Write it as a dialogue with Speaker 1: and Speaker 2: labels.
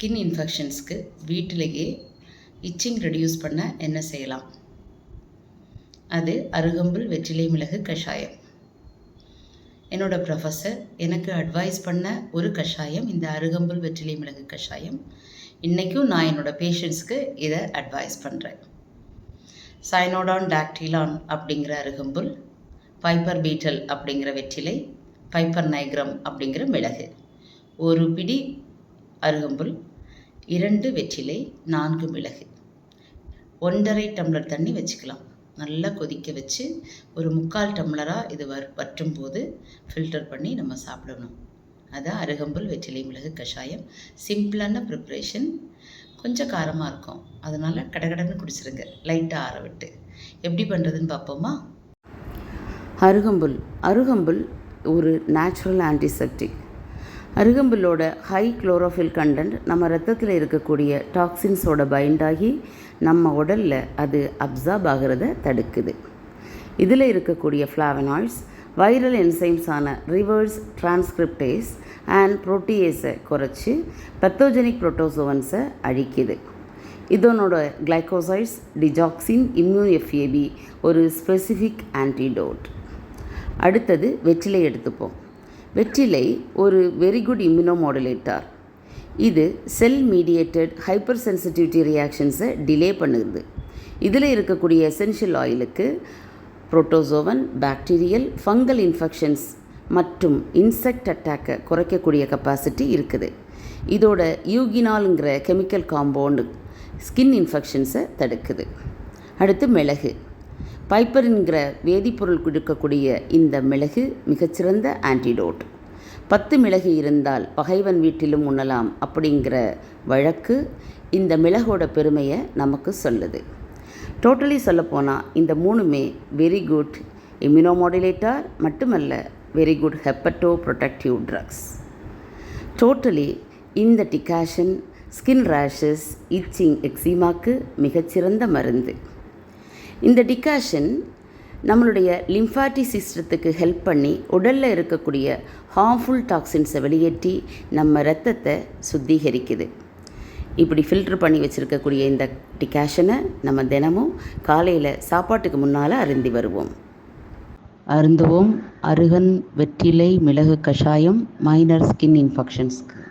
Speaker 1: Skin இன்ஃபெக்ஷன்ஸ்க்கு வீட்டிலேயே itching reduce பண்ண என்ன செய்யலாம்? அது அருகம்புல் வெற்றிலை மிளகு கஷாயம். என்னோடய ப்ரொஃபஸர் எனக்கு அட்வைஸ் பண்ண ஒரு கஷாயம் இந்த அருகம்புல் வெற்றிலை மிளகு கஷாயம். இன்றைக்கும் நான் என்னோடய பேஷண்ட்ஸ்க்கு இதை அட்வைஸ் பண்ணுறேன் சைனோடான் டாக்டிலான் அப்படிங்கிற அருகம்புல் பைப்பர் பீட்டல் அப்படிங்கிற வெற்றிலை பைப்பர் நைக்ரம் அப்படிங்கிற மிளகு. ஒரு பிடி அருகம்புல் இரண்டு வெற்றிலை நான்கு மிளகு. ஒன்றரை டம்ளர் தண்ணி வச்சுக்கலாம். நல்லா கொதிக்க வச்சு ஒரு முக்கால் டம்ளராக இது வர் வற்றும் போது ஃபில்டர் பண்ணி நம்ம சாப்பிடணும். அதான் அருகம்புல் வெற்றிலை மிளகு கஷாயம். சிம்பிளான ப்ரிப்ரேஷன் கொஞ்சம் காரமாக இருக்கும். அதனால் கடகடன்னு குடிச்சிருங்க. லைட்டாக ஆற விட்டு. எப்படி பண்ணுறதுன்னு பார்ப்போமா?
Speaker 2: அருகம்புல். அருகம்புல் ஒரு நேச்சுரல் ஆன்டிசெப்டிக் அருகம்புல்லோட ஹை குளோரோஃபில் கண்டென்ட் நம்ம ரத்தத்தில் இருக்கக்கூடிய டாக்ஸின்ஸோட பைண்டாகி நம்ம உடலில் அது அப்சார்ப் ஆகிறத தடுக்குது. இதில் இருக்கக்கூடிய ஃப்ளாவனாய்ட்ஸ் வைரல் என்சைம்ஸான ரிவர்ஸ் டிரான்ஸ்கிரிப்டேஸ் அண்ட் புரோட்டியேஸை குறைச்சி பத்தோஜெனிக் புரோட்டோசோவன்ஸை அழிக்குது. இதனோட கிளைகோசைட்ஸ் டிஜாக்சின் இம்யூன் எஃப்ஏபி ஒரு ஸ்பெசிஃபிக் ஆன்டிடோட் அடுத்தது வெற்றிலை எடுத்துப்போம். வெற்றிலை ஒரு வெரி குட் இம்யூனோமாடுலேட்டார் இது செல் மீடியேட்டட் ஹைப்பர் சென்சிட்டிவிட்டி ரியாக்ஷன்ஸை டிலே பண்ணுது. இதில் இருக்கக்கூடிய எசென்ஷியல் ஆயிலுக்கு புரோட்டோசோவன் பாக்டீரியல் ஃபங்கல் இன்ஃபெக்ஷன்ஸ் மற்றும் இன்செக்ட் அட்டாக்கை குறைக்கக்கூடிய கெப்பாசிட்டி இருக்குது. இதோட யூகினாலுங்கிற கெமிக்கல் காம்பவுண்டு ஸ்கின் இன்ஃபெக்ஷன்ஸை தடுக்குது. அடுத்து மிளகு. பைப்பருங்கிற வேதிப்பொருள் கொடுக்கக்கூடிய இந்த மிளகு மிகச்சிறந்த ஆன்டிடோட் பத்து மிளகு இருந்தால் பகைவன் வீட்டிலும் உண்ணலாம் அப்படிங்கிற வழக்கு இந்த மிளகோட பெருமையை நமக்கு சொல்லுது. டோட்டலி சொல்லப்போனால் இந்த மூணுமே வெரி குட் இம்யூனோமாடுலேட்டர் மட்டுமல்ல very good hepato protective drugs totally இந்த டிகாஷன் ஸ்கின் ரேஷஸ் இச்சிங் எக்ஸிமாக்கு மிகச்சிறந்த மருந்து. இந்த டிகாஷன் நம்மளுடைய லிம்ஃபாட்டி சிஸ்டத்துக்கு ஹெல்ப் பண்ணி உடலில் இருக்கக்கூடிய ஹார்ம்ஃபுல் டாக்ஸின்ஸை வெளியேற்றி நம்ம ரத்தத்தை சுத்திகரிக்குது. இப்படி ஃபில்டர் பண்ணி வச்சுருக்கக்கூடிய இந்த டிகாஷனை நம்ம தினமும் காலையில் சாப்பாட்டுக்கு முன்னால் அருந்தி வருவோம்.
Speaker 1: அருந்துவோம். அருகன் வெற்றிலை மிளகு கஷாயம் மைனர் ஸ்கின் இன்ஃபெக்ஷன்ஸ்க்கு